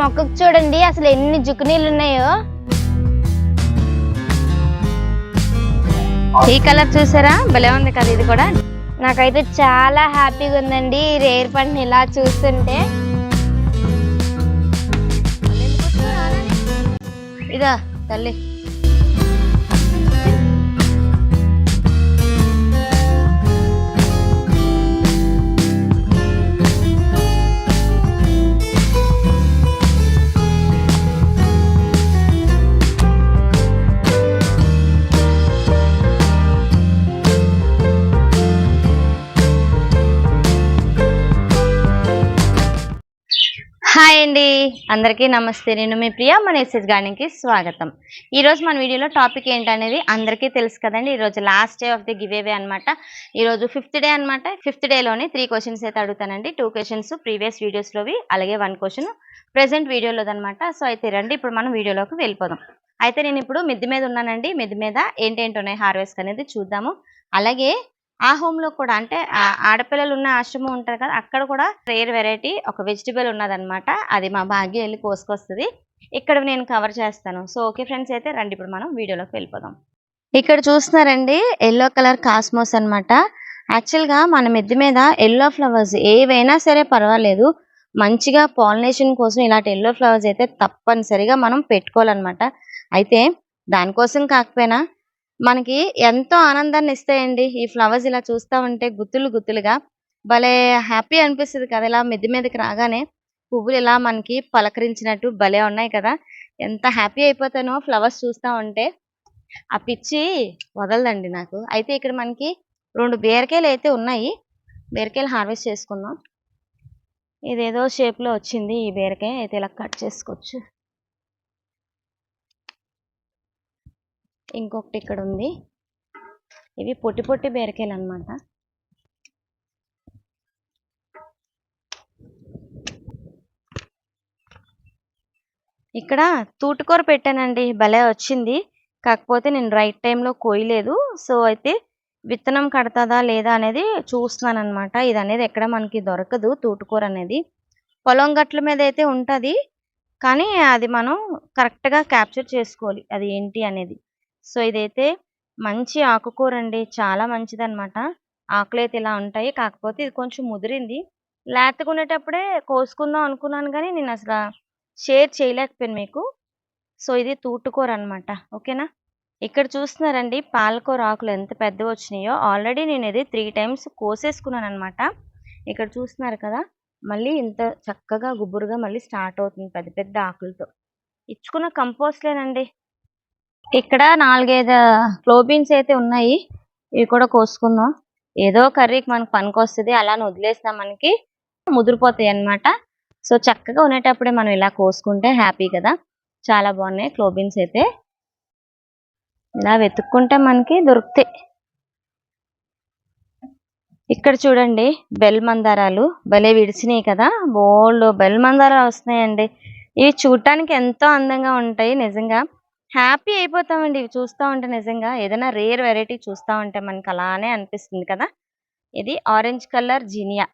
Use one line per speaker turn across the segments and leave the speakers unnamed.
మొక్కకు చూడండి అసలు ఎన్ని జుకునీలు ఉన్నాయో
ఈ కలర్ చూసారా? భలే ఉంది కదా ఇది కూడా.
నాకైతే చాలా హ్యాపీగా ఉందండి ఈ రేర్ పండుని ఇలా చూస్తుంటే.
ఇదా తల్లి. హాయ్ అండి. అందరికీ నమస్తే. నేను మీ ప్రియా మన ఎస్ఎస్ గార్డెన్కి స్వాగతం ఈరోజు మన వీడియోలో టాపిక్ ఏంటనేది అందరికీ తెలుసు కదండి. ఈరోజు last day of the giveaway అనమాట ఈరోజు ఫిఫ్త్ డే అనమాట ఫిఫ్త్ డేలోని త్రీ క్వశ్చన్స్ అయితే అడుగుతానండి. టూ క్వశ్చన్స్ ప్రీవియస్ వీడియోస్లోవి అలాగే వన్ క్వశ్చన్ ప్రెసెంట్ వీడియోలోది అనమాట సో అయితే రండి ఇప్పుడు మనం వీడియోలోకి వెళ్ళిపోదాం. అయితే నేను ఇప్పుడు మిద్ది మీద ఉన్నానండి. మిద్ది మీద ఏంటేంటి ఉన్నాయి హార్వెస్ట్ అనేది చూద్దాము. అలాగే ఆ హోమ్లో కూడా అంటే ఆడపిల్లలు ఉన్న ఆశ్రమం ఉంటారు కదా అక్కడ కూడా రేర్ వెరైటీ ఒక వెజిటబుల్ ఉన్నదనమాట అది మా భాగ్య వెళ్ళి కోసుకొస్తుంది. ఇక్కడ నేను కవర్ చేస్తాను. సో ఓకే ఫ్రెండ్స్ అయితే రండి. ఇప్పుడు మనం వీడియోలోకి వెళ్ళిపోదాం. ఇక్కడ చూస్తున్నారండి ఎల్లో కలర్ కాస్మోస్ అన్నమాట. యాక్చువల్గా మన మిద్దె మీద ఎల్లో ఫ్లవర్స్ ఏవైనా సరే పర్వాలేదు. మంచిగా పాలినేషన్ కోసం ఇలాంటి ఎల్లో ఫ్లవర్స్ అయితే తప్పనిసరిగా మనం పెట్టుకోవాలన్నమాట. అయితే దానికోసం కాకపోయినా మనకి ఎంతో ఆనందాన్ని ఇస్తాయండి. ఈ ఫ్లవర్స్ ఇలా చూస్తా ఉంటే గుత్తులు గుత్తులుగా భలే హ్యాపీ అనిపిస్తుంది కదా! ఇలా మెద్ది మీదకి రాగానే పువ్వులు ఇలా మనకి పలకరించినట్టు భలే ఉన్నాయి కదా! ఎంత హ్యాపీ అయిపోతానో ఫ్లవర్స్ చూస్తా ఉంటే. ఆ పిచ్చి వదలదండి నాకు. అయితే ఇక్కడ మనకి రెండు బీరకాయలు అయితే ఉన్నాయి. బీరకాయలు హార్వెస్ట్ చేసుకుందాం. ఇదేదో షేప్లో వచ్చింది ఈ బీరకాయ. అయితే ఇలా కట్ చేసుకోవచ్చు. ఇంకొకటి ఇక్కడ ఉంది ఇవి పొట్టి పొట్టి బీరకాయలు అనమాట ఇక్కడ తూటుకూర పెట్టానండి భలే వచ్చింది. కాకపోతే నేను రైట్ టైంలో కోయలేదు. సో అయితే విత్తనం కడతాదా లేదా అనేది చూస్తున్నాను అనమాట ఇది అనేది ఎక్కడ మనకి దొరకదు తూటుకూర అనేది. పొలం గట్ల మీద అయితే ఉంటుంది కానీ అది మనం కరెక్ట్గా క్యాప్చర్ చేసుకోవాలి. అది ఏంటి అనేది. సో ఇదైతే మంచి ఆకుకూర అండి చాలా మంచిది అనమాట ఆకులు అయితే ఇలా ఉంటాయి. కాకపోతే ఇది కొంచెం ముదిరింది. లేతగా ఉండేటప్పుడే కోసుకుందాం అనుకున్నాను కానీ నేను అసలు షేర్ చేయలేకపోయాను మీకు. సో ఇది తూటుకూర అనమాట ఓకేనా? ఇక్కడ చూస్తున్నారండి పాలకూర ఆకులు ఎంత పెద్దవి వచ్చినాయో. ఆల్రెడీ నేను ఇది త్రీ టైమ్స్ కోసేసుకున్నాను అనమాట ఇక్కడ చూస్తున్నారు కదా మళ్ళీ ఇంత చక్కగా గుబురుగా మళ్ళీ స్టార్ట్ అవుతుంది పెద్ద పెద్ద ఆకులతో. ఇచ్చుకున్న కంపోస్ట్లేనండి. ఇక్కడ నాలుగైదు క్లోబీన్స్ అయితే ఉన్నాయి. ఇవి కూడా కోసుకుందాం. ఏదో కర్రీకి మనకు పనికొస్తుంది అలా వదిలేస్తాం మనకి ముదిరిపోతాయి అన్నమాట. సో చక్కగా ఉండేటప్పుడే మనం ఇలా కోసుకుంటే హ్యాపీ కదా. చాలా బాగున్నాయి క్లోబీన్స్ అయితే. ఇలా వెతుక్కుంటే మనకి దొరుకుతాయి. ఇక్కడ చూడండి బెల్ మందారాలు. భలే విడిచినాయి కదా. బోల్డ్ బెల్ మందారాలు వస్తున్నాయండి. ఇవి చూడటానికి ఎంతో అందంగా ఉంటాయి నిజంగా. హ్యాపీ అయిపోతామండి. ఇవి చూస్తూ ఉంటే నిజంగా. ఏదైనా రేర్ వెరైటీ చూస్తూ ఉంటే మనకి అలానే అనిపిస్తుంది కదా. ఇది ఆరెంజ్ కలర్ జీనియా.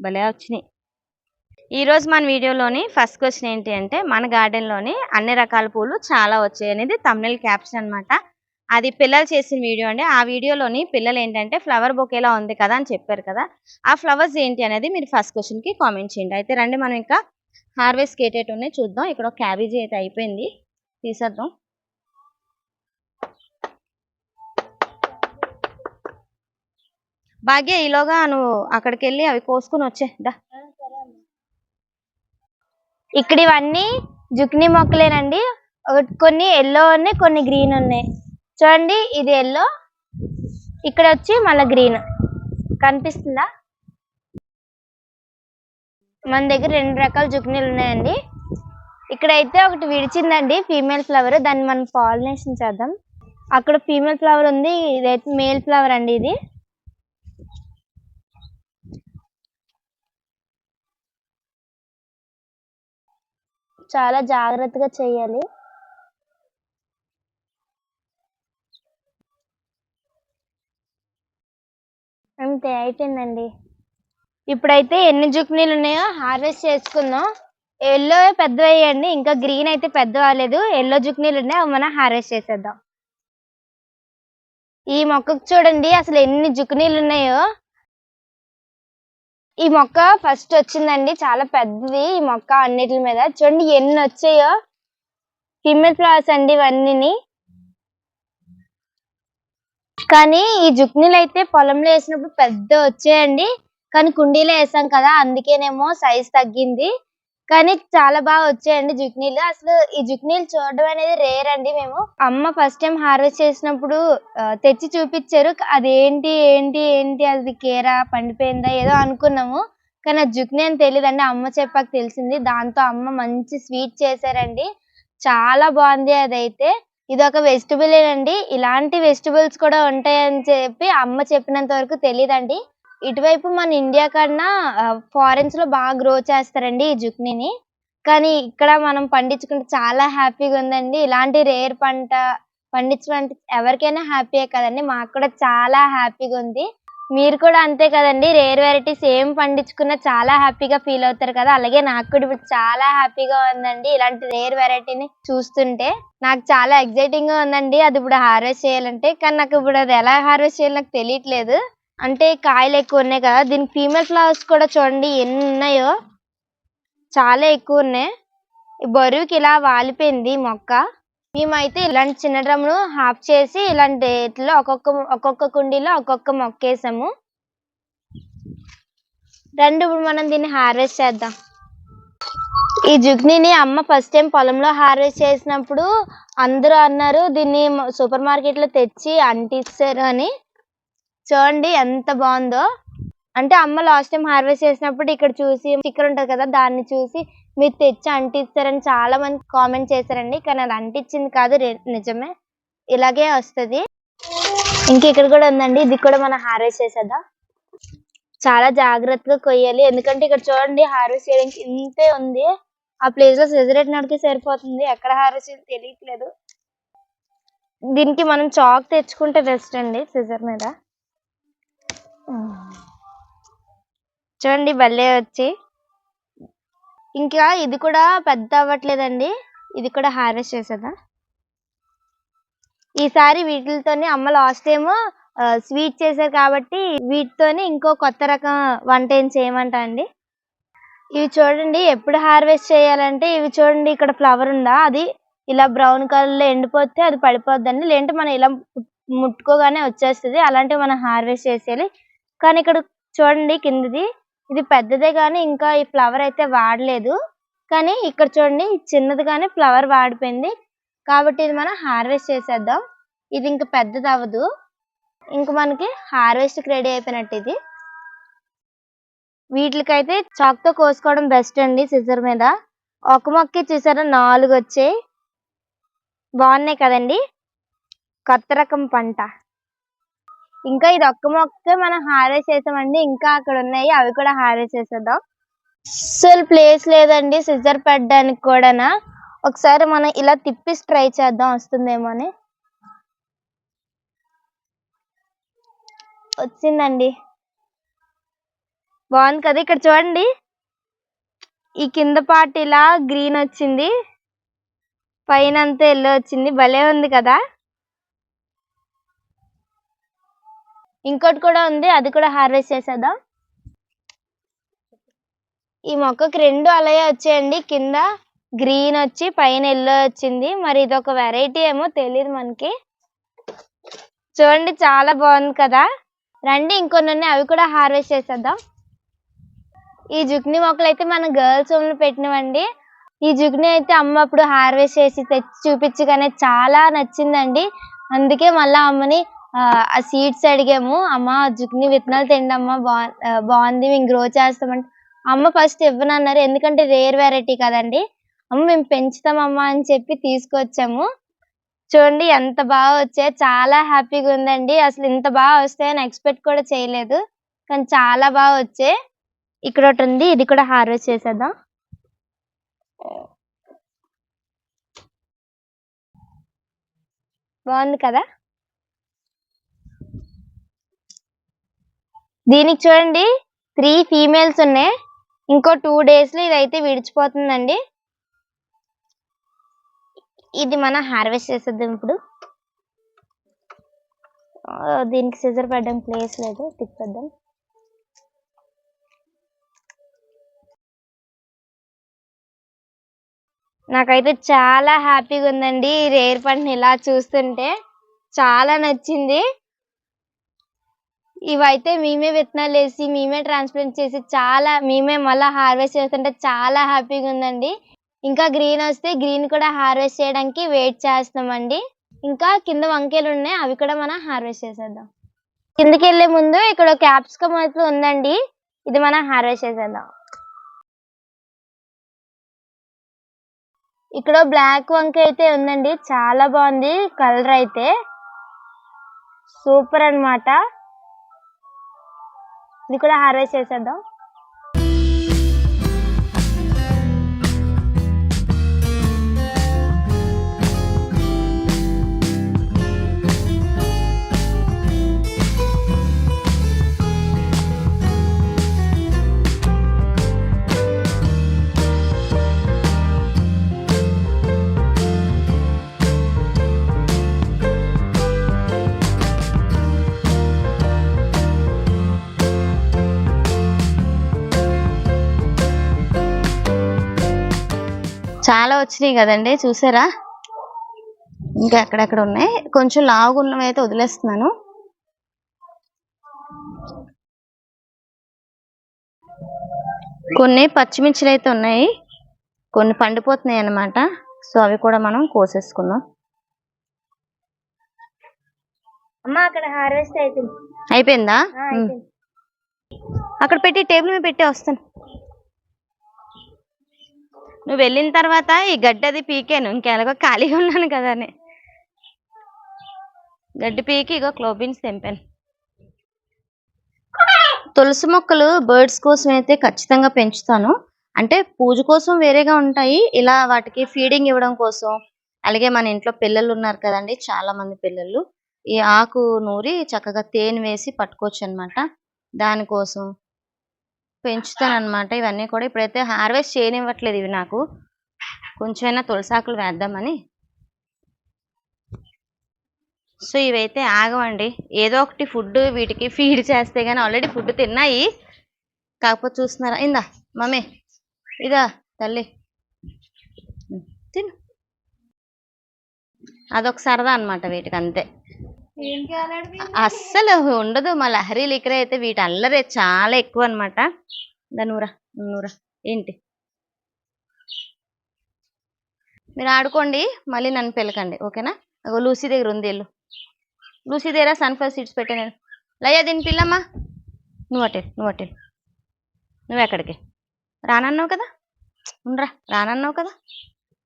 భలే వచ్చినాయి. ఈ రోజు మన వీడియోలోని ఫస్ట్ క్వశ్చన్ ఏంటి అంటే మన గార్డెన్లోని లోని అన్ని రకాల పూలు చాలా వచ్చాయి అనేది తమిళ క్యాప్షన్ అన్నమాట. అది పిల్లలు చేసిన వీడియో అండి. ఆ వీడియోలోని పిల్లలు ఏంటంటే ఫ్లవర్ బొకేలా ఉంది కదా అని చెప్పారు కదా. ఆ ఫ్లవర్స్ ఏంటి అనేది మీరు ఫస్ట్ క్వశ్చన్కి కామెంట్ చేయండి. అయితే రండి మనం ఇంకా హార్వెస్ట్ కేటేట్ ఉన్నాయి చూద్దాం. ఇక్కడ ఒక క్యాబేజీ అయితే అయిపోయింది. తీసేద్దాం. భాగ్య ఈలోగా నువ్వు అక్కడికి వెళ్ళి అవి కోసుకుని వచ్చే
ఇక్కడ ఇవన్నీ జుక్ని మొక్కలేనండి. కొన్ని ఎల్లో ఉన్నాయి కొన్ని గ్రీన్ ఉన్నాయి. చూడండి ఇది ఎల్లో. ఇక్కడ వచ్చి మళ్ళీ గ్రీన్. కనిపిస్తుందా? మన దగ్గర రెండు రకాల జుక్నీలు ఉన్నాయండి. ఇక్కడైతే ఒకటి విడిచిందండి ఫీమేల్ ఫ్లవర్ దాన్ని మనం పాలినేషన్ చేద్దాం. అక్కడ ఫీమేల్ ఫ్లవర్ ఉంది ఇదైతే మేల్ ఫ్లవర్ అండి ఇది. చాలా జాగ్రత్తగా చేయాలి. అంతే అయిపోయిందండి. ఇప్పుడైతే ఎన్ని జుక్నీలు ఉన్నాయో హార్వెస్ట్ చేసుకుందాం. ఎల్లో పెద్ద వేయండి ఇంకా గ్రీన్ అయితే పెద్ద అవ్వలేదు ఎల్లో జుక్నీలు ఉన్నాయి అవి మనం హార్వెస్ట్ చేసేద్దాం. ఈ మొక్కకు చూడండి అసలు ఎన్ని జుక్నీలు ఉన్నాయో. ఈ మొక్క ఫస్ట్ వచ్చిందండి చాలా పెద్దది ఈ మొక్క అన్నిటి మీద. చూడండి ఎన్ని వచ్చాయో. ఫిమేల్ ఫ్లవర్స్ అండి ఇవన్నీ కానీ ఈ జుక్నీలు అయితే పొలంలో వేసినప్పుడు పెద్ద వచ్చాయండి. కానీ కుండీలో వేసాం కదా అందుకేనేమో సైజ్ తగ్గింది. కానీ చాలా బాగా వచ్చాయండి జుక్నీలు అసలు ఈ జుక్నీలు చూడడం అనేది రేర్ అండి మేము. అమ్మ ఫస్ట్ టైం హార్వెస్ట్ చేసినప్పుడు తెచ్చి చూపించారు. అది ఏంటి ఏంటి ఏంటి అది కేరా పండిపోయిందా ఏదో అనుకున్నాము. కానీ ఆ జుక్నీ అని తెలియదండి అమ్మ చెప్పాక తెలిసింది. దాంతో అమ్మ మంచి స్వీట్ చేశారండి. చాలా బాగుంది అదైతే. ఇది ఒక వెజిటబుల్ అండి ఇలాంటి వెజిటబుల్స్ కూడా ఉంటాయని చెప్పి అమ్మ చెప్పినంత వరకు తెలియదండి ఇటువైపు మన ఇండియా కన్నా ఫారెన్స్లో బాగా గ్రో చేస్తారండి ఈ జుక్నీని. కానీ ఇక్కడ మనం పండించుకుంటే చాలా హ్యాపీగా ఉందండి. ఇలాంటి రేర్ పంట పండించడం అంటే ఎవరికైనా హ్యాపీయే కదండి. మాకు కూడా చాలా హ్యాపీగా ఉంది. మీరు కూడా అంతే కదండి. రేర్ వెరైటీస్ ఏం పండించుకున్నా చాలా హ్యాపీగా ఫీల్ అవుతారు కదా. అలాగే నాకు కూడా ఇప్పుడు చాలా హ్యాపీగా ఉందండి. ఇలాంటి రేర్ వెరైటీని చూస్తుంటే నాకు చాలా ఎక్సైటింగ్గా ఉందండి. అది ఇప్పుడు హార్వెస్ట్ చేయాలంటే. కానీ నాకు ఇప్పుడు అది ఎలా హార్వెస్ట్ చేయాలో నాకు తెలియట్లేదు. అంటే కాయలు ఎక్కువ ఉన్నాయి కదా దీనికి ఫీమేల్ ఫ్లవర్స్ కూడా చూడండి ఎన్ని ఉన్నాయో. చాలా ఎక్కువ ఉన్నాయి. బరువుకి ఇలా వాలిపోయింది మొక్క. మేమైతే ఇలాంటి చిన్న డ్రమ్ను హాఫ్ చేసి ఇలాంటి ఇట్లా ఒక్కొక్క ఒక్కొక్క కుండీలో ఒక్కొక్క మొక్క వేసాము. రెండు ఇప్పుడు మనం దీన్ని హార్వెస్ట్ చేద్దాం. ఈ జుగ్నీని అమ్మ ఫస్ట్ టైం పొలంలో హార్వెస్ట్ చేసినప్పుడు అందరూ అన్నారు దీన్ని సూపర్ మార్కెట్లో తెచ్చి అంటిస్తారు అని. చూడండి ఎంత బాగుందో. అంటే అమ్మ లాస్ట్ టైం హార్వెస్ట్ చేసినప్పుడు ఇక్కడ చూసి స్టిక్కర్ ఉంటది కదా దాన్ని చూసి మీరు తెచ్చి అంటిస్తారని చాలా మంది కామెంట్ చేశారండి. కానీ అది అంటించింది కాదు నిజమే. ఇలాగే వస్తది. ఇంక ఇక్కడ కూడా ఉందండి ఇది కూడా మనం హార్వెస్ట్ చేసేద్దాం. చాలా జాగ్రత్తగా కొయ్యాలి. ఎందుకంటే ఇక్కడ చూడండి హార్వెస్ట్ చేయడానికి ఇంతే ఉంది. ఆ ప్లేస్లో సిజరేట్ నడికి సరిపోతుంది. ఎక్కడ హార్వెస్ట్ చేయాలో తెలియట్లేదు. దీనికి మనం చాక్ తెచ్చుకుంటే బెస్ట్ అండి సిజర్ మీద. చూడండి భలే వచ్చి. ఇంకా ఇది కూడా పెద్ద అవ్వట్లేదండి ఇది కూడా హార్వెస్ట్ చేసేదా? ఈసారి వీటితోనే అమ్మ లాస్ట్ టైం స్వీట్ చేశారు కాబట్టి వీటితోనే ఇంకో కొత్త రకం వంట ఏం చేయమంటా అండి. ఇవి చూడండి ఎప్పుడు హార్వెస్ట్ చేయాలంటే ఇవి చూడండి ఇక్కడ ఫ్లవర్ ఉందా? అది ఇలా బ్రౌన్ కలర్లో ఎండిపోతే అది పడిపోద్దండి. లేదంటే మనం ఇలా ముట్టుకోగానే వచ్చేస్తుంది. అలాంటివి మనం హార్వెస్ట్ చేసేయాలి. కానీ ఇక్కడ చూడండి కిందది. ఇది పెద్దదే కానీ ఇంకా ఈ ఫ్లవర్ అయితే వాడలేదు. కానీ ఇక్కడ చూడండి చిన్నది కానీ ఫ్లవర్ వాడిపోయింది. కాబట్టి ఇది మనం హార్వెస్ట్ చేసేద్దాం. ఇది ఇంకా పెద్దది అవ్వదు. ఇంక మనకి హార్వెస్ట్ రెడీ అయిపోయినట్టు ఇది. వీటికైతే చాక్తో కోసుకోవడం బెస్ట్ అండి సిజర్ మీద. ఒక మొక్క చూసారా నాలుగు వచ్చాయి బాగున్నాయి కదండి. కొత్త రకం పంట. ఇంకా ఇది ఒక్క మొక్క మనం హార్వెస్ట్ చేసామండి. ఇంకా అక్కడ ఉన్నాయి. అవి కూడా హార్వెస్ట్ చేసేద్దాం. అసలు ప్లేస్ లేదండి. సిజర్ పెట్టడానికి కూడానా. ఒకసారి మనం ఇలా తిప్పి ట్రై చేద్దాం. వస్తుందేమో అని. వచ్చిందండి. బాగుంది కదా. ఇక్కడ చూడండి. ఈ కింద పార్ట్ ఇలా గ్రీన్ వచ్చింది. పైన అంతా ఎల్లో వచ్చింది. భలే ఉంది కదా. ఇంకోటి కూడా ఉంది అది కూడా హార్వెస్ట్ చేసేద్దాం. ఈ మొక్కకి రెండు అలాగే వచ్చాయండి కింద గ్రీన్ వచ్చి పైన ఎల్లో వచ్చింది. మరి ఇది ఒక వెరైటీ ఏమో తెలియదు మనకి. చూడండి చాలా బాగుంది కదా. రండి ఇంకొన్ని అవి కూడా హార్వెస్ట్ చేసేద్దాం. ఈ జుగ్ని మొక్కలు అయితే మన గర్ల్స్ హోమ్లో పెట్టినవండి. ఈ జుగ్ని అయితే అమ్మ అప్పుడు హార్వెస్ట్ చేసి తెచ్చి చూపించగానే చాలా నచ్చిందండి. అందుకే మళ్ళీ అమ్మని ఆ, సీడ్స్ అడిగాము. అమ్మ జుగ్ని విత్తనాలు తిండి అమ్మ బా- బాగుంది మేము గ్రో చేస్తామంటే. అమ్మ ఫస్ట్ ఇవ్వనన్నారు. ఎందుకంటే రేర్ వెరైటీ కదండి. అమ్మ మేము పెంచుతామమ్మా అని చెప్పి తీసుకొచ్చాము. చూడండి ఎంత బాగా వచ్చాయి. చాలా హ్యాపీగా ఉందండి. అసలు ఇంత బాగా వస్తాయని ఎక్స్పెక్ట్ కూడా చేయలేదు. కానీ చాలా బాగా వచ్చాయి. ఇక్కడ ఒకటి ఉంది. ఇది కూడా హార్వెస్ట్ చేసేద్దాం. బాగుంది కదా? దీనికి చూడండి త్రీ ఫీమేల్స్ ఉన్నాయి. ఇంకో టూ డేస్లో ఇదైతే విడిచిపోతుందండి. ఇది మనం హార్వెస్ట్ చేసేద్దాం ఇప్పుడు. దీనికి సిజర్ పడ్డం ప్లేస్ లేదు తిప్పేద్దాం. నాకైతే చాలా హ్యాపీగా ఉందండి ఈ రేర్ పంటని ఇలా చూస్తుంటే. చాలా నచ్చింది. ఇవైతే మేమే విత్తనాలు వేసి మేమే ట్రాన్స్ప్లాంట్ చేసి చాలా మేమే మళ్ళీ హార్వెస్ట్ చేస్తుంటే చాలా హ్యాపీగా ఉందండి. ఇంకా గ్రీన్ వస్తే గ్రీన్ కూడా హార్వెస్ట్ చేయడానికి వెయిట్ చేస్తామండి ఇంకా కింద వంకాయలు ఉన్నాయి అవి కూడా మనం హార్వెస్ట్ చేసేద్దాం. కిందకి వెళ్ళే ముందు ఇక్కడ క్యాప్సికమ్ అయితే ఉందండి ఇది మనం హార్వెస్ట్ చేసేద్దాం. ఇక్కడ బ్లాక్ వంకాయ అయితే ఉందండి చాలా బాగుంది కలర్ అయితే. సూపర్ అన్నమాట. ఇది కూడా హార్వెస్ట్ చేసేద్దాం.
చాలా వచ్చినాయి కదండి చూసారా? ఇంకా ఎక్కడెక్కడ ఉన్నాయి? కొంచెం లావుగా ఉన్నవి అయితే వదిలేస్తున్నాను. కొన్ని పచ్చిమిర్చిలు అయితే ఉన్నాయి కొన్ని పండిపోతున్నాయి అన్నమాట. సో అవి కూడా మనం కోసేసుకుందాం.
అమ్మ అక్కడ హార్వెస్ట్ అయిపోయింది.
అయిపోయిందా?
ఆ,
ఉమ్.
అయిపోయింది.
అక్కడ పెట్టి టేబుల్ మీద పెట్టి వస్తాను. నువ్వు వెళ్ళిన తర్వాత ఈ గడ్డి అది పీకాను ఇంకెలాగో ఖాళీగా ఉన్నాను కదా అని. గడ్డి పీకి ఇగో క్లోబిన్స్ తెంపాను. తులసి మొక్కలు బర్డ్స్ కోసం అయితే ఖచ్చితంగా పెంచుతాను. అంటే పూజ కోసం వేరేగా ఉంటాయి. ఇలా వాటికి ఫీడింగ్ ఇవ్వడం కోసం. అలాగే మన ఇంట్లో పిల్లలు ఉన్నారు కదండి చాలా మంది పిల్లలు. ఈ ఆకు నూరి చక్కగా తేనె వేసి పట్టుకోవచ్చు అన్నమాట దానికోసం పెంచుతాను అనమాట ఇవన్నీ కూడా ఇప్పుడైతే హార్వెస్ట్ చేయనివ్వట్లేదు ఇవి నాకు. కొంచెమైనా తులసాకులు వేద్దామని. సో ఇవైతే ఆగవండి. ఏదో ఒకటి ఫుడ్ వీటికి ఫీడ్ చేస్తే కానీ ఆల్రెడీ ఫుడ్ తిన్నాయి. కాకపోతే చూస్తున్నారా? ఇందా మమ్మీ ఇదా తల్లి. తిను. అదొక సరదా అనమాట వీటికి అంతే అస్సలు ఉండదు. మా లహరీలు లిక్కర అయితే వీటి అల్లరి చాలా ఎక్కువ అనమాట నూరా నూరా ఏంటి? మీరు ఆడుకోండి మళ్ళీ నన్ను పిలకండి ఓకేనా? అగో లూసీ దగ్గర ఉంది వెళ్ళు. లూసీ దగ్గర సన్ఫ్లవర్ సీడ్స్ పెట్టే నేను. లయ్యా దీని పిల్లమ్మా. నువ్వు అటే నువ్వు అటే నువ్వు ఎక్కడికి? రానన్నావు కదా? ఉండరా. రానన్నావు కదా?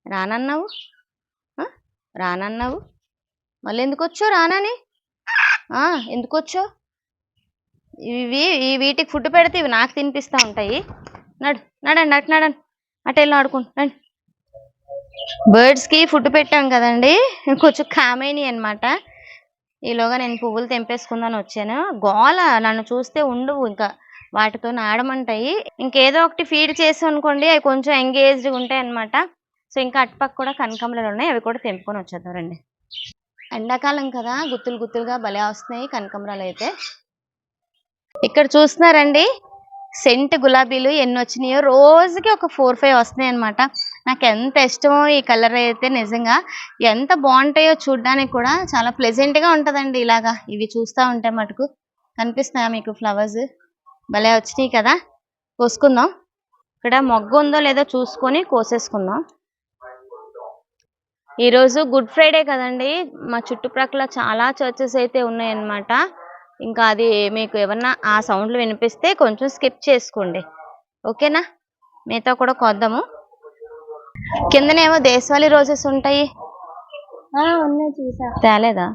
రానన్నావు? రానన్నావు? మళ్ళీ ఎందుకు వచ్చావు రానని? ఎందుకు వచ్చావు? ఇవి ఈ వీటికి ఫుడ్ పెడితే ఇవి నాకు తినిపిస్తూ ఉంటాయి. నడు నడండి అటు నడండి. అటు వెళ్ళి ఆడుకోండి రండి బర్డ్స్కి ఫుడ్ పెట్టాం కదండి కొంచెం కామేని అనమాట ఈలోగా నేను పువ్వులు తెంపేసుకుందని వచ్చాను. గోల నన్ను చూస్తే ఉండవు ఇంకా. వాటితో ఆడమంటాయి. ఇంకేదో ఒకటి ఫీడ్ చేసి అనుకోండి అవి కొంచెం ఎంగేజ్డ్గా ఉంటాయి అనమాట సో ఇంకా అటుపక్క కూడా కనకాంబరాలు ఉన్నాయి అవి కూడా తెంపుకొని వచ్చేద్దాం రండి. ఎండాకాలం కదా గుత్తులు గుత్తులుగా భలే వస్తున్నాయి కనకమరాలు అయితే. ఇక్కడ చూస్తున్నారండి సెంట్ గులాబీలు ఎన్ని వచ్చినాయో. రోజుకి ఒక ఫోర్ ఫైవ్ వస్తున్నాయి అనమాట నాకు ఎంత ఇష్టమో ఈ కలర్ అయితే నిజంగా. ఎంత బాగుంటాయో చూడడానికి కూడా చాలా ప్లెజెంట్గా ఉంటుందండి ఇలాగా. ఇవి చూస్తా ఉంటే మటుకు కనిపిస్తున్నాయా మీకు ఫ్లవర్స్ భలే వచ్చినాయి కదా. కోసుకుందాం. ఇక్కడ మొగ్గ ఉందో లేదో చూసుకొని కోసేసుకుందాం. ఈరోజు గుడ్ ఫ్రైడే కదండి. మా చుట్టుప్రక్కల చాలా చర్చెస్ అయితే ఉన్నాయన్నమాట. ఇంకా అది మీకు ఏమన్నా ఆ సౌండ్లు వినిపిస్తే కొంచెం స్కిప్ చేసుకోండి. ఓకేనా? మిగతా కూడా కొద్దాము. కిందనేమో దేశవాళీ రోజెస్ ఉంటాయి.
ఉన్నాయి చూసా.
తేలేదా?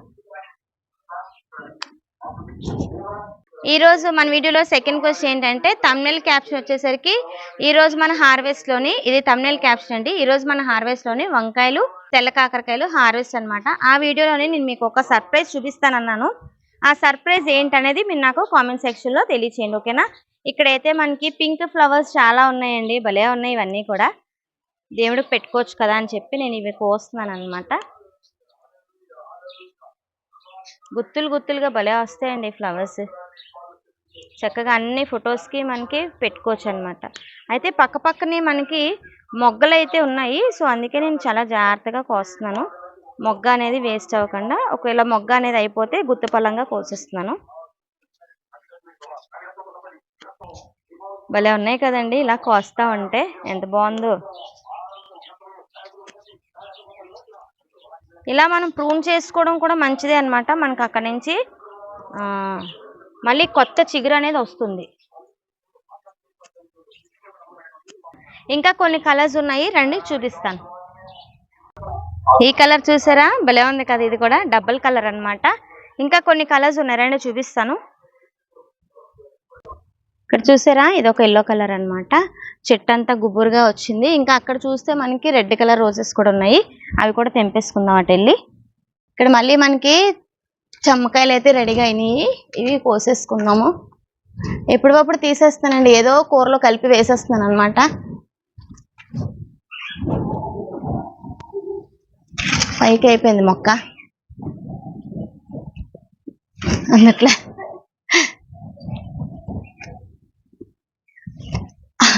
ఈరోజు మన వీడియోలో సెకండ్ క్వశ్చన్ ఏంటంటే తమ్నెల్ క్యాప్షన్ వచ్చేసరికి ఈరోజు మన హార్వెస్ట్లోని ఇది తమ్నెల్ క్యాప్షన్ అండి. ఈరోజు మన హార్వెస్ట్లోని వంకాయలు తెల్ల కాకరకాయలు హార్వెస్ట్ అనమాట ఆ వీడియోలోనే నేను మీకు ఒక సర్ప్రైజ్ చూపిస్తానన్నాను. ఆ సర్ప్రైజ్ ఏంటనేది మీరు నాకు కామెంట్ సెక్షన్లో తెలియచేయండి ఓకేనా ఇక్కడైతే మనకి పింక్ ఫ్లవర్స్ చాలా ఉన్నాయండి. భలే ఉన్నాయి ఇవన్నీ కూడా. దేవుడికి పెట్టుకోవచ్చు కదా అని చెప్పి నేను ఇవి కోస్తున్నాను అనమాట గుత్తులు గుత్తులుగా భలే వస్తాయండి ఫ్లవర్స్ చక్కగా అన్ని ఫొటోస్కి మనకి పెట్టుకోవచ్చు అనమాట అయితే పక్క పక్కనే మనకి మొగ్గలు అయితే ఉన్నాయి. సో అందుకే నేను చాలా జాగ్రత్తగా కోస్తున్నాను. మొగ్గ అనేది వేస్ట్ అవ్వకుండా ఒకవేళ మొగ్గ అనేది అయిపోతే గుత్తపలంగా పళ్ళంగా కోసేస్తున్నాను. భలే ఉన్నాయి కదండి ఇలా కోస్తా ఉంటే ఎంత బాగుందో. ఇలా మనం ప్రూన్ చేసుకోవడం కూడా మంచిదే అన్నమాట. మనకు అక్కడ నుంచి మళ్ళీ కొత్త చిగురు అనేది వస్తుంది. ఇంకా కొన్ని కలర్స్ ఉన్నాయి. రండి చూపిస్తాను. ఈ కలర్ చూసారా? భలే ఉంది కదా ఇది కూడా. డబుల్ కలర్ అన్నమాట. ఇంకా కొన్ని కలర్స్ ఉన్నాయి. రండి చూపిస్తాను. ఇక్కడ చూసారా? ఇది ఒక ఎల్లో కలర్ అన్నమాట. చెట్టు అంతా గుబురుగా వచ్చింది. ఇంకా అక్కడ చూస్తే మనకి రెడ్ కలర్ రోజెస్ కూడా ఉన్నాయి. అవి కూడా తెంపేసుకుందాం అటు వెళ్ళి. ఇక్కడ మళ్ళీ మనకి చమ్మకాయలు అయితే రెడీగా అయినాయి. ఇవి కోసేసుకుందాము. ఎప్పుడప్పుడు తీసేస్తానండి. ఏదో కూరలో కలిపి వేసేస్తున్నాను అనమాట పైకి అయిపోయింది మొక్క. అందుట్లే.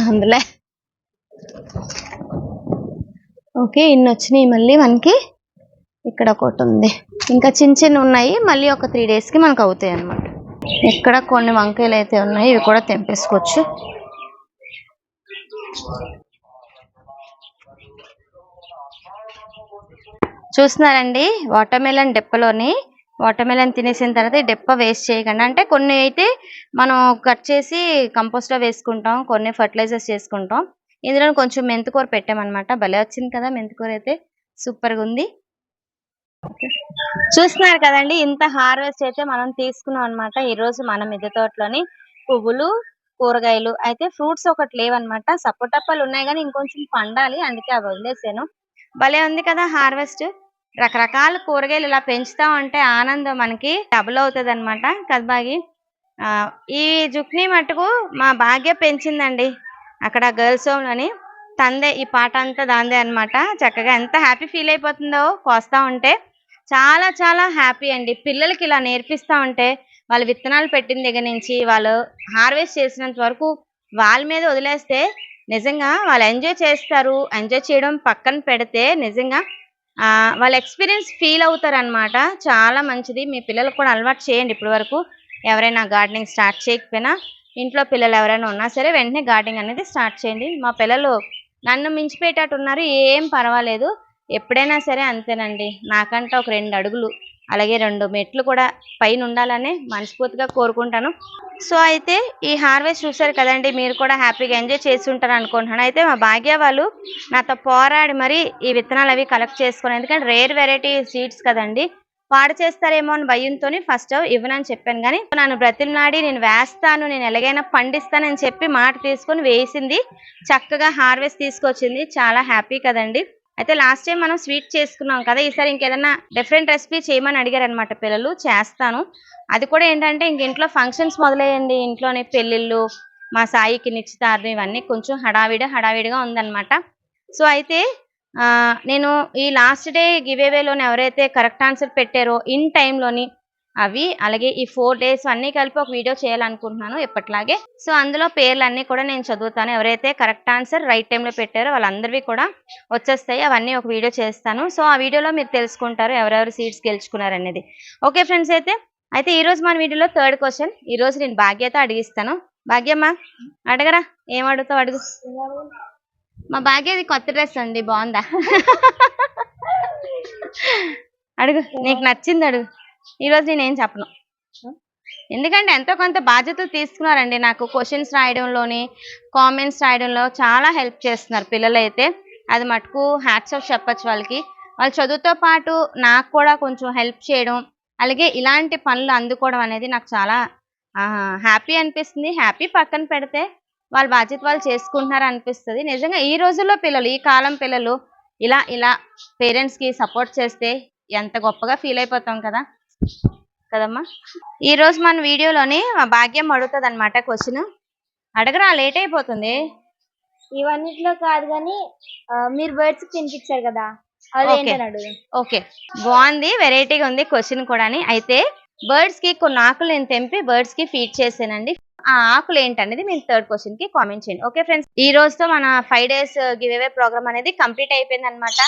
అందులే. ఓకే ఇన్ని వచ్చినాయి మళ్ళీ మనకి ఇక్కడ ఒకటి ఉంది. ఇంకా చిన్న చిన్న ఉన్నాయి. మళ్ళీ ఒక త్రీ కి మనకు అవుతాయి అన్నమాట. ఇక్కడ కొన్ని వంకాయలు అయితే ఉన్నాయి ఇవి కూడా తెంపేసుకోవచ్చు. చూస్తున్నారండి వాటర్మెలన్ డెప్పలోని వాటర్మెలన్ తినేసిన తర్వాత ఈ డెప్ప వేస్ట్ చేయకండి. అంటే కొన్ని అయితే మనం కట్ చేసి కంపోస్ట్లో వేసుకుంటాం కొన్ని ఫర్టిలైజర్స్ చేసుకుంటాం. ఇందులో కొంచెం మెంతికూర పెట్టామన్నమాట. భలే వచ్చింది కదా మెంతికూర అయితే. సూపర్గా ఉంది. చూస్తున్నారు కదండి ఇంత హార్వెస్ట్ అయితే మనం తీసుకున్నాం అన్నమాట. ఈ రోజు మన మిద్దె తోటలోని పువ్వులు కూరగాయలు అయితే ఫ్రూట్స్ ఒకటి లేవన్నమాట. సపోటప్పలు ఉన్నాయి కానీ ఇంకొంచెం పండాలి అందుకే అవి వదిలేసాను. భలే ఉంది కదా హార్వెస్ట్. రకరకాల కూరగాయలు ఇలా పెంచుతా ఉంటే ఆనందం మనకి డబుల్ అవుతుంది అనమాట కదబాగి ఈ జుక్ని మట్టుకు మా భాగ్య పెంచిందండి. అక్కడ గర్ల్స్ హోమ్లోని తందే ఈ పాట అంతా దాందే అన్నమాట. చక్కగా ఎంత హ్యాపీ ఫీల్ అయిపోతుందో కోస్తా ఉంటే. చాలా చాలా హ్యాపీ అండి. పిల్లలకి ఇలా నేర్పిస్తా ఉంటే వాళ్ళు విత్తనాలు పెట్టిన దగ్గర నుంచి వాళ్ళు హార్వెస్ట్ చేసినంత వరకు వాళ్ళ మీద వదిలేస్తే నిజంగా వాళ్ళు ఎంజాయ్ చేస్తారు. ఎంజాయ్ చేయడం పక్కన పెడితే నిజంగా వాళ్ళ ఎక్స్పీరియన్స్ ఫీల్ అవుతారనమాట చాలా మంచిది. మీ పిల్లలకు కూడా అలవాటు చేయండి ఇప్పటి వరకు ఎవరైనా గార్డెనింగ్ స్టార్ట్ చేయకపోయినా ఇంట్లో పిల్లలు ఎవరైనా ఉన్నా సరే వెంటనే గార్డెనింగ్ అనేది స్టార్ట్ చేయండి. మా పిల్లలు నన్ను మించిపోయేటట్టు ఉన్నారు. ఏం పర్వాలేదు. ఎప్పుడైనా సరే అంతేనండి. నాకంటే ఒక రెండు అడుగులు అలాగే రెండు మెట్లు కూడా పైన ఉండాలని మనస్ఫూర్తిగా కోరుకుంటాను. సో అయితే ఈ హార్వెస్ట్ చూసారు కదండి మీరు కూడా హ్యాపీగా ఎంజాయ్ చేసి ఉంటారు అనుకుంటున్నాను. అయితే మా భాగ్య వాళ్ళు నాతో పోరాడి మరి ఈ విత్తనాలు అవి కలెక్ట్ చేసుకుని ఎందుకంటే రేర్ వెరైటీ సీడ్స్ కదండి. పాడు చేస్తారేమో అని భయంతో ఫస్ట్ ఇవ్వనని చెప్పాను కానీ నన్ను బ్రతిమలాడి నేను వేస్తాను నేను ఎలాగైనా పండిస్తానని చెప్పి మాట తీసుకొని వేసింది. చక్కగా హార్వెస్ట్ తీసుకొచ్చింది. చాలా హ్యాపీ కదండి. అయితే లాస్ట్ టైం మనం స్వీట్ చేసుకున్నాం కదా ఈసారి ఇంకేదైనా డిఫరెంట్ రెసిపీ చేయమని అడిగారు అనమాట పిల్లలు చేస్తాను. అది కూడా ఏంటంటే ఇంక ఇంట్లో ఫంక్షన్స్ మొదలయ్యండి ఇంట్లోనే పెళ్ళిళ్ళు మా సాయికి నిశ్చితార్థం ఇవన్నీ కొంచెం హడావిడి హడావిడిగా ఉందన్నమాట. సో అయితే నేను ఈ లాస్ట్ డే గివేవేలోని ఎవరైతే కరెక్ట్ ఆన్సర్ పెట్టారో ఇన్ టైంలోని అవి. అలాగే ఈ ఫోర్ డేస్ అన్నీ కలిపి ఒక వీడియో చేయాలనుకుంటున్నాను ఎప్పట్లాగే. సో అందులో పేర్లు అన్నీ కూడా నేను చదువుతాను. ఎవరైతే కరెక్ట్ ఆన్సర్ రైట్ టైంలో పెట్టారో వాళ్ళందరివి కూడా వచ్చేస్తాయి. అవన్నీ ఒక వీడియో చేస్తాను. సో ఆ వీడియోలో మీరు తెలుసుకుంటారు ఎవరెవరు సీట్స్ గెలుచుకున్నారు అనేది ఓకే ఫ్రెండ్స్ అయితే అయితే ఈరోజు మన వీడియోలో థర్డ్ క్వశ్చన్ ఈ రోజు నేను భాగ్యత అడిగిస్తాను. భాగ్యమ్మ అడగరా? ఏం అడుగుతావు? అడుగు. మా భాగ్యది కొత్త డ్రెస్ అండి. బాగుందా? అడుగు. నీకు నచ్చింది అడుగు. ఈరోజు నేనేం చెప్పను. ఎందుకంటే ఎంతో కొంత బాధ్యత తీసుకున్నారండి నాకు. క్వశ్చన్స్ రాయడంలోని కామెంట్స్ రాయడంలో చాలా హెల్ప్ చేస్తున్నారు పిల్లలు అయితే అది మటుకు హ్యాట్స్ ఆఫ్ చెప్పచ్చు వాళ్ళకి. వాళ్ళ చదువుతో పాటు నాకు కూడా కొంచెం హెల్ప్ చేయడం అలాగే ఇలాంటి పనులు అందుకోవడం అనేది నాకు చాలా హ్యాపీ అనిపిస్తుంది. హ్యాపీ పక్కన పెడితే వాళ్ళ బాధ్యత వాళ్ళు చేసుకుంటున్నారు అనిపిస్తుంది. నిజంగా ఈ రోజుల్లో పిల్లలు ఈ కాలం పిల్లలు ఇలా ఇలా పేరెంట్స్కి సపోర్ట్ చేస్తే ఎంత గొప్పగా ఫీల్ అయిపోతాం కదా. కదమ్మా? ఈ రోజు మన వీడియోలోని మా భాగ్యం అడుగుతుంది అనమాట క్వశ్చన్. అడగరా లేట్ అయిపోతుంది.
ఇవన్నిట్లో కాదు కానీ మీరు బర్డ్స్ తినిపించారు కదా
ఓకే. బాగుంది వెరైటీగా ఉంది క్వశ్చన్ కూడా అయితే బర్డ్స్కి కొన్ని ఆకులు నేను తెంపి బర్డ్స్కి ఫీడ్ చేసానండి ఆ ఆకులు ఏంటనేది మీరు థర్డ్ క్వశ్చన్కి కామెంట్ చేయండి. ఓకే ఫ్రెండ్స్ ఈ రోజుతో మన five days give away programme అనేది కంప్లీట్ అయిపోయింది అనమాట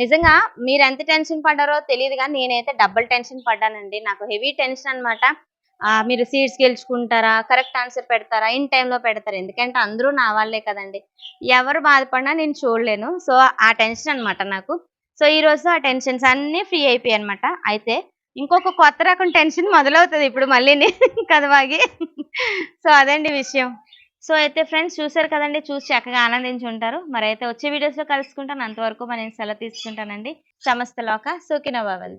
నిజంగా మీరు ఎంత టెన్షన్ పడ్డారో తెలియదు కానీ నేనైతే డబుల్ టెన్షన్ పడ్డానండి. నాకు హెవీ టెన్షన్ అనమాట మీరు సీట్స్ గెలుచుకుంటారా? కరెక్ట్ ఆన్సర్ పెడతారా? ఇన్ టైంలో పెడతారా? ఎందుకంటే అందరూ నా వాళ్ళే కదండి. ఎవరు బాధపడినా నేను చూడలేను. సో ఆ టెన్షన్ అనమాట నాకు. సో ఈ రోజు ఆ టెన్షన్స్ అన్ని ఫ్రీ అయిపోయాయి అనమాట అయితే ఇంకొక కొత్త రకం టెన్షన్ మొదలవుతుంది. ఇప్పుడు మళ్ళీ కదవాగి సో అదండి విషయం. సో అయితే ఫ్రెండ్స్ చూసారు కదండి చూసి చక్కగా ఆనందించి ఉంటారు. మరి అయితే వచ్చే వీడియోస్లో కలుసుకుంటాను. అంతవరకు మనం సెలవు తీసుకుంటానండి. సమస్త లోక సోకిన బావల్